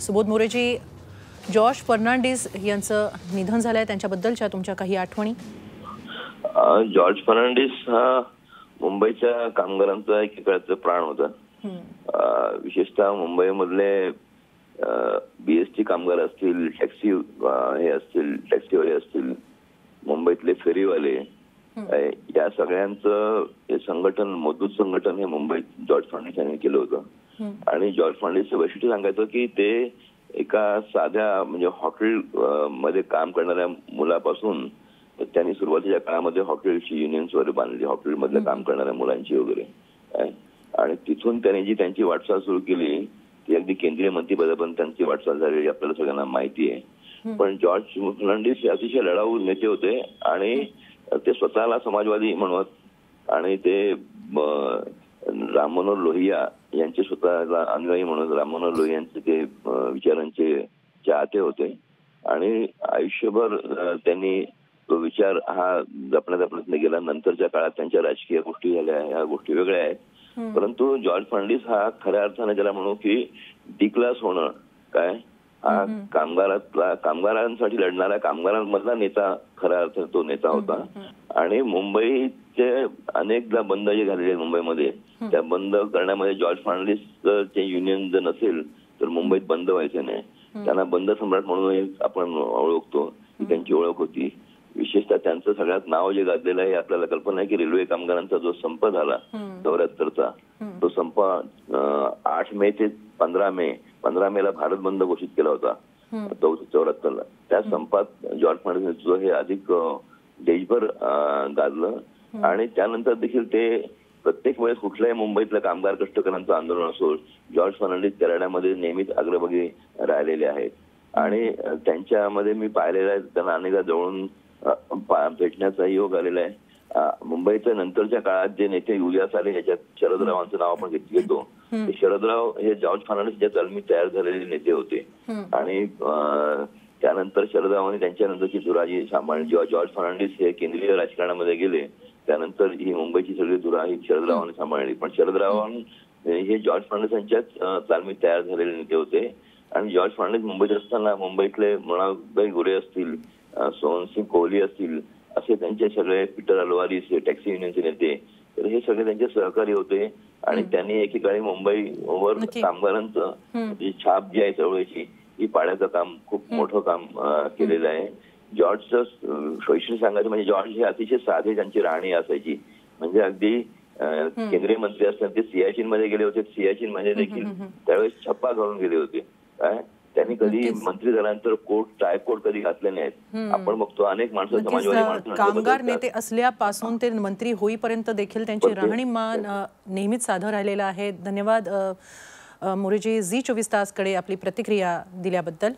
Subodh Moreji George Fernandes यांचं निधन झालंय. त्यांच्याबद्दलच्या तुमच्या काही आठवणी? जॉर्ज फर्नांडिस हा मुंबईच्या कामगारांचा एकीकडचा प्राण होता. विशेषतः मुंबईमधले बीएसटी कामगार असतील टॅक्सी हे असतील टॅक्सीवाले असतील मुंबईतले फेरीवाले या सगळ्यांचं हे संघटन मजबूत संघटन हे मुंबईत जॉर्ज फर्नांडिस यांनी केलं होतं. आणि जॉर्ज फर्नांडिसचं वैशिष्ट्य सांगायचं की ते एका साध्या म्हणजे हॉटेल मध्ये काम करणाऱ्या मुलापासून त्यांनी सुरुवातीच्या काळामध्ये हॉटेलची युनियन्स वगैरे बांधली हॉटेलमधलं काम करणाऱ्या मुलांची वगैरे. आणि तिथून त्यांनी जी त्यांची वाटचाल सुरू केली ती अगदी केंद्रीय मंत्रीपदापर्यंत त्यांची वाटचाल झालेली आपल्याला सगळ्यांना माहिती आहे. पण जॉर्ज फर्नांडिस हे अतिशय लढाऊ नेते होते आणि ते स्वतःला समाजवादी म्हणत आणि ते राम मनोहर लोहिया यांचे स्वतःला अनुयायी म्हणून राम मनोहर लोहिया यांचे ते विचारांचे चाहते होते. आणि आयुष्यभर त्यांनी तो विचार हा जपण्याचा प्रयत्न केला. नंतरच्या काळात त्यांच्या राजकीय गोष्टी झाल्या ह्या गोष्टी वेगळ्या आहेत. परंतु जॉर्ज फर्नांडिस हा खऱ्या अर्थाने ज्याला म्हणू की डिक्लास होणं काय? कामगारातला कामगारांसाठी लढणारा कामगारांमधला नेता खऱ्या अर्थाने तो नेता होता. आणि मुंबईचे अनेकदा बंद जे झालेले मुंबईमध्ये त्या बंद करण्यामध्ये जॉर्ज फर्नांडिसचे युनियन जर नसेल तर मुंबईत बंद व्हायचे नाही. त्यांना बंद सम्राट म्हणून आपण ओळखतो. त्यांची ओळख होती. विशेषतः त्यांचं सगळ्यात नाव जे गाजलेलं आहे आपल्याला कल्पना आहे की रेल्वे कामगारांचा जो संप झाला चौऱ्याहत्तरचा तो संप आठ मे ते पंधरा मे पंधरा मेला भारत बंद घोषित केला होता. चौऱ्याहत्तरला. त्या संपात जॉर्ज फर्नांडिस हे अधिक देशभर गाजलं आणि त्यानंतर देखील ते प्रत्येक वेळेस कुठल्याही मुंबईतल्या कामगार कष्टकऱ्यांचं आंदोलन असो जॉर्ज फर्नांडिस करण्यामध्ये नेहमीच अग्रभागी राहिलेले आहेत. आणि त्यांच्यामध्ये मी पाहिलेलं आहे त्यांना अनेकदा जवळून भेटण्याचा योग आलेला आहे. मुंबईच्या नंतरच्या काळात जे नेते उदयास आले याच्यात शरदरावांचं नाव आपण घेत- घेतो ते शरदराव हे जॉर्ज फर्नांडिसच्या जन्मी तयार झालेले नेते होते. आणि त्यानंतर शरदरावांनी त्यांच्यानंतरची धुरा जी सांभाळली जेव्हा जॉर्ज फर्नांडिस हे केंद्रीय राजकारणामध्ये गेले त्यानंतर ही मुंबईची सगळी धुरा ही शरदरावांनी सांभाळली. पण शरदरावां हे जॉर्ज फर्नांडिस यांच्याच अं, तालमीत तयार झालेले नेते होते. आणि जॉर्ज फर्नांडिस मुंबईत असताना मुंबईतले मृणालबाई गोरे असतील सोहनसिंग कोहली असतील असे त्यांचे सगळे पीटर अलवारीस हे टॅक्सी युनियनचे नेते तर हे सगळे त्यांचे सहकारी होते. आणि त्यांनी एकेकाळी मुंबईवर. कामगारांचं जी छाप जी आहे चळवळीची ही पाण्याचं काम खूप मोठं काम केलेलं आहे. जॉर्जचं वैशिष्ट्य सांगायचं म्हणजे जॉर्ज हे अतिशय साधे त्यांची राहणी असायची. म्हणजे अगदी केंद्रीय मंत्री असताना ते सियाचीन मध्ये गेले होते. सियाचीन मध्ये देखील त्यावेळेस छप्पा घालून गेले होते. काय? त्यांनी कधी मंत्री झाल्यानंतर कोट टाय कोट कधी घातले नाहीत. आपण बघतो अनेक माणसं नक्कीच समाजवादी माणसं कामगार. नेते असल्यापासून ते मंत्री होईपर्यंत देखील त्यांची राहणीमान अ, नेहमीच साधं राहिलेलं आहे. धन्यवाद मोरेजी झी चोवीस तासकडे आपली प्रतिक्रिया दिल्याबद्दल.